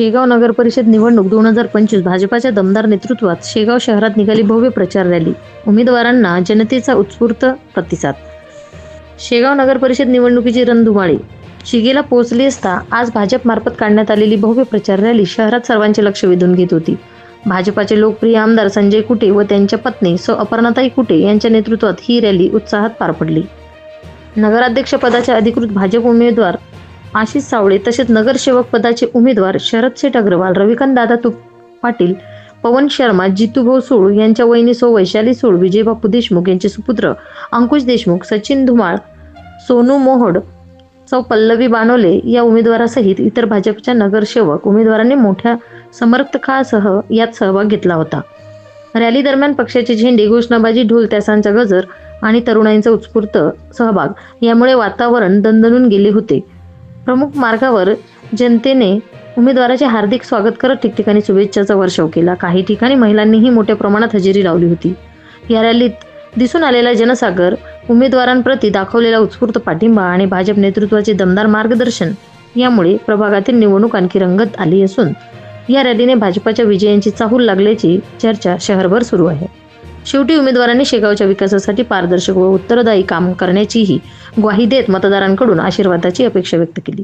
शेगाव नगर परिषद निवडणूक दोन हजार पंचवीस भाजपाच्या दमदार नेतृत्वात शेगाव शहरात निघाली भव्य प्रचार रॅली. उमेदवारांना जनतेचा उत्स्फूर्त प्रतिसाद. शेगाव नगर परिषद निवडणुकीची रणधुमाळी. शिगेला पोहोचली असता आज भाजपमार्फत काढण्यात आलेली भव्य प्रचार रॅली शहरात सर्वांचे लक्ष वेधून घेत होती. भाजपाचे लोकप्रिय आमदार संजय कुटे व त्यांच्या पत्नी सौ अपर्णाताई कुटे यांच्या नेतृत्वात ही रॅली उत्साहात पार पडली. नगराध्यक्षपदाच्या अधिकृत भाजप उमेदवार आशिष सावळे तसेच नगरसेवक पदाचे उमेदवार शरद शेठ अग्रवाल रविकांतदादा तुप पाटील पवन शर्मा जितूभाऊ सूळ यांच्या वहिनी सो वैशाली सोळ विजयबापू देशमुख यांचे सुपुत्र अंकुश देशमुख सचिन धुमाळ सोनू मोहोड सौ पल्लवी बानोले या उमेदवारासहित इतर भाजपच्या नगरसेवक उमेदवारांनी मोठ्या समर्थकासह यात सहभाग घेतला होता. रॅली दरम्यान पक्षाचे झेंडे घोषणाबाजी ढोल त्यासांचा गजर आणि तरुणाईंचा उत्स्फूर्त सहभाग यामुळे वातावरण दणदणून गेले होते. प्रमुख मार्गावर जनतेने उमेदवाराचे हार्दिक स्वागत करत ठिकठिकाणी शुभेच्छाचा वर्षाव केला. काही ठिकाणी महिलांनीही मोठ्या प्रमाणात हजेरी लावली होती. या रॅलीत दिसून आलेला जनसागर उमेदवारांप्रती दाखवलेला उत्स्फूर्त पाठिंबा आणि भाजप नेतृत्वाचे दमदार मार्गदर्शन यामुळे प्रभागातील निवडणूक आणखी रंगत आली असून या रॅलीने भाजपाच्या विजयांची चाहूल लागल्याची चर्चा शहरभर सुरू आहे. शेवटी उमेदवारांनी शेगावच्या विकासासाठी पारदर्शक व उत्तरदायी काम करण्याचीही ग्वाही देत मतदारांकडून आशीर्वादाची अपेक्षा व्यक्त केली.